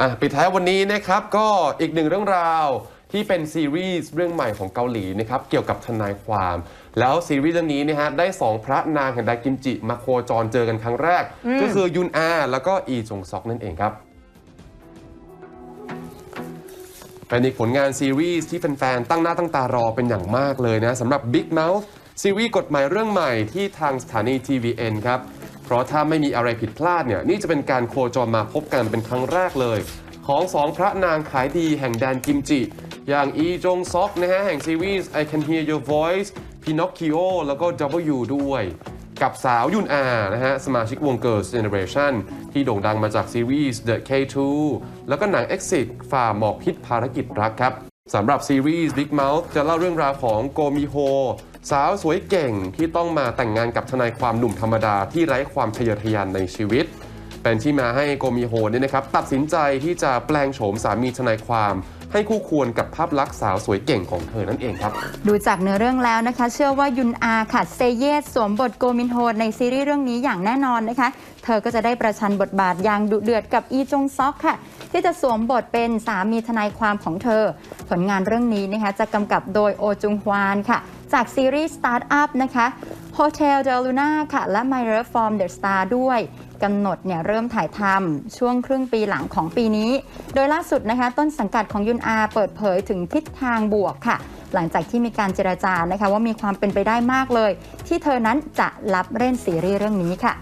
อะปิดท้ายวันนี้นะครับก็อีกหนึ่งเรื่องราวที่เป็นซีรีส์เรื่องใหม่ของเกาหลีนะครับเกี่ยวกับทนายความ แล้วซีรีส์เรื่องนี้นะฮะได้สองพระนางแห่งไดกิมจิ มาโคจรเจอกันครั้งแรก ก็คือยุนอา แล้วก็อีจงซอกนั่นเองครับเป็นอีกผลงานซีรีส์ที่แฟนๆตั้งหน้าตั้งตารอเป็นอย่างมากเลยนะสำหรับ Big Mouth ซีรีส์กฎหมายเรื่องใหม่ที่ทางสถานี TVN ครับ เพราะถ้าไม่มีอะไรผิดพลาดเนี่ยนี่จะเป็นการโคจรมาพบกันเป็นครั้งแรกเลย ของสองพระนางขายดีแห่งแดนกิมจิ อย่างอีจงซอกนะฮะแห่งซีรีส์ I Can Hear Your Voice Pinocchio แล้วก็ W ด้วยกับสาวยุนอานะฮะ สมาชิกวง Girls Generation ที่โด่งดังมาจากซีรีส์ The K2 แล้วก็หนัง Exit ฝ่าหมอกพิษภารกิจรักครับ สำหรับซีรีส์ Big Mouth จะเล่าเรื่องราวของโกมิโฮ สาวสวยเก่งที่ต้องมาแต่งงานกับทนายความหนุ่มธรรมดาที่ไร้ความทะเยอทะยานในชีวิต เป็นที่มาให้โกมิโฮเนี่ยนะครับตัดสินใจที่จะแปลงโฉมสามีทนายความ ให้คู่ควรกับภาพลักษณ์สาวสวยเก่งของเธอนั่นเองครับ ดูจากเนื้อเรื่องแล้วนะคะ เชื่อว่ายุนอาค่ะเซเยสสวมบทโกมินโฮในซีรีส์เรื่องนี้อย่างแน่นอนนะคะ เธอก็จะได้ประชันบทบาทอย่างดุเดือดกับอีจงซอกค่ะ ที่จะสวมบทเป็นสามีทนายความของเธอ ผลงานเรื่องนี้นะคะจะกำกับโดยโอจุงฮวานค่ะ จากซีรีส์ Start Up นะคะ Hotel de Luna ค่ะ และ My Love from the Star ด้วยกำหนดเนี่ยเริ่มถ่ายทำช่วงครึ่งปีหลังของปีนี้ โดยล่าสุดนะคะต้นสังกัดของยุนอาเปิดเผยถึงทิศทางบวกค่ะ หลังจากที่มีการเจราจานะคะว่ามีความเป็นไปได้มากเลย ที่เธอนั้นจะรับเล่นซีรีส์เรื่องนี้ค่ะ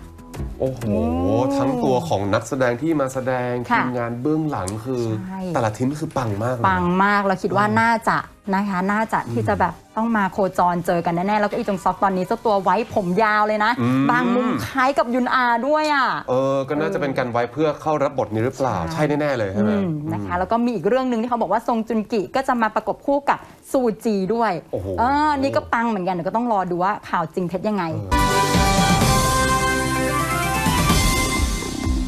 โอ้โหโอ้ทั้งตัวของนักแสดงที่มาแสดงค่ะทีมงานเบื้องหลังคือ ใช่ แต่ละทีมคือปังมากเลยปังมากเราคิดว่าน่าจะนะคะ น่าจะที่จะแบบต้องมาโคจรเจอกันแน่ๆแล้วก็อีจงซอกตอนนี้เจ้าตัวไว้ผมยาวเลยนะ อืม บางมุมคล้ายกับยุนอาด้วยอะ เออ ก็น่าจะเป็นการไว้เพื่อเข้ารับบทนี้หรือเปล่า ใช่ ใช่แน่ๆเลยใช่ไหม อืมนะคะ แล้วก็มีอีกเรื่องหนึ่งที่เขาบอกว่าทรงจุนกิก็จะมาประกบคู่กับซูจีด้วยโอ้โห เออนี่ก็ปังเหมือนกันเดี๋ยวก็ต้องรอดูว่าข่าวจริงเท็จยังไง เออ